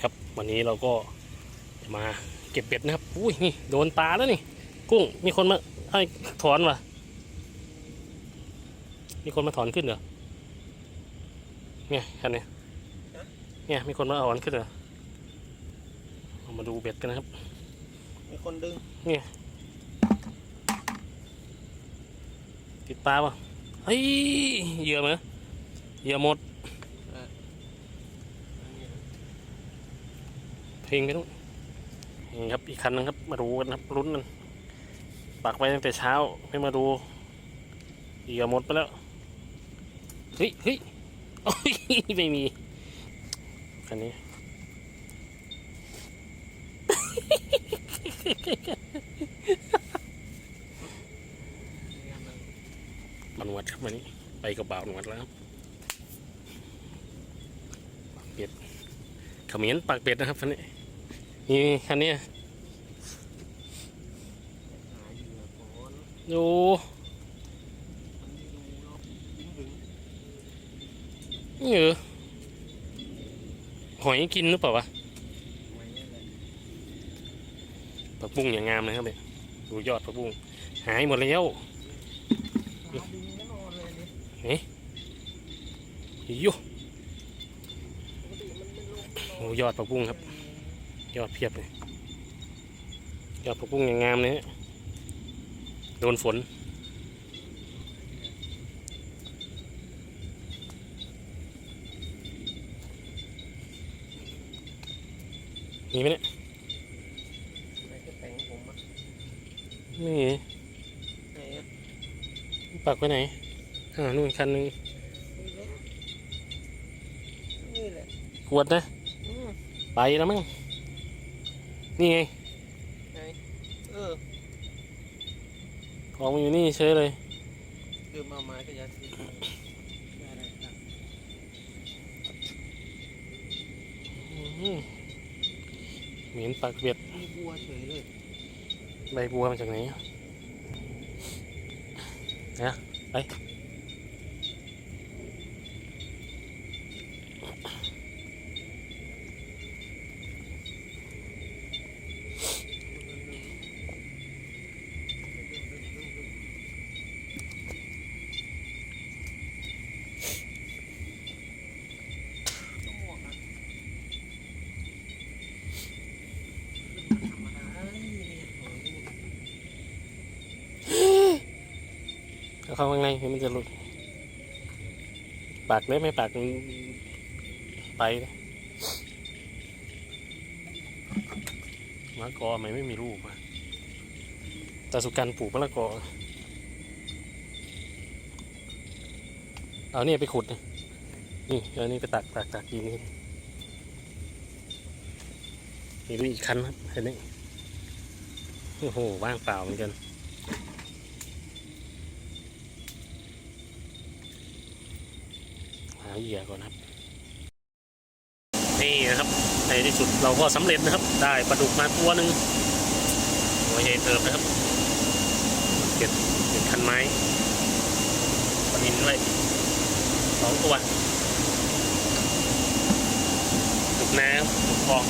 ครับ วันนี้เราก็จะมาเก็บเบ็ดนะครับ อุ้ยนี่โดนตาแล้วนี่ กุ้งมีคนมาให้ถอนวะมีคนมาถอนขึ้นเหรอ เนี่ยคันนี้เนี่ยมีคนมาถอนขึ้นเหรอเรามาดูเบ็ดกันนะครับ มีคนดึงติดปลาป่ะเฮ้ยเหยื่อไหมเหยื่อหมด เพลงไปนู้นนี่ครับอีกคันนึงครับมาดูกันครับลุ้นกันปักไว้ตั้งแต่เช้าไม่มาดูเหยื่อหมดไปแล้วเฮ้ยเฮ้ยโอ้ยไม่มีคันนี้บานวัดครับวันนี้ไปกับบ่าวหนวดแล้วครับปากเป็ดเข มิ้นปากเป็ดนะครับคันนี้นี่คันนี้หาเหยื่อก่อนดูมันไม่ดูเนาะดึงดึงนี่เหรอหอยกินหรือเปล่าวะไว้เนี่ยแหละผักบุ้งอย่างงามนะครับเนี่ยดูยอดผักบุ้งหายหมดแล้วหาดึงแน่นอนเลยนี่ยุ ปกติมันไม่ลง โอ้ยอดผักบุ้งครับ ยอดเพียบเลยยอดผักบุ้งอย่างงามเลยโดนฝน มีไหมเนี่ยไหนจะแต่งผมอะไม่มีไหนอะปักไว้ไหน อ่า นู่นคันหนึงนี่แหละนี่แหละขวดนะ ไปแล้วมั้งนี่ไงไหนเออของมันอยู่นี่เฉยเลยเดิมเอาไม้ก็ยัดที่ได้ได้ครับอื้อหือเหม็นปากเบียดมีบัวเฉยเลยใบบัวมาจากไหนอะนะไป เอาเข้าข้างในเดี๋ยวมันจะหลุด ปากได้ไหมปากไปมะละกอไม่ไม่มีลูกวะตาสุกันปลูกมะละกอ เอาเนี่ยไปขุด นี่เอานี่ไปตักตักตักกินนี่มีดูอีกคันครับเห็นไหมโอ้โห ว่างเปล่าเหมือนกัน หา เหยื่อก่อนครับ นี่นะครับในที่สุดเราก็สำเร็จนะครับ ได้ปลาดุกมาตัวหนึ่งตัวใหญ่เติมนะครับเก็บเก็บคันไม้ปลานินไว้สองตัวดุกน้ำดุกคลอง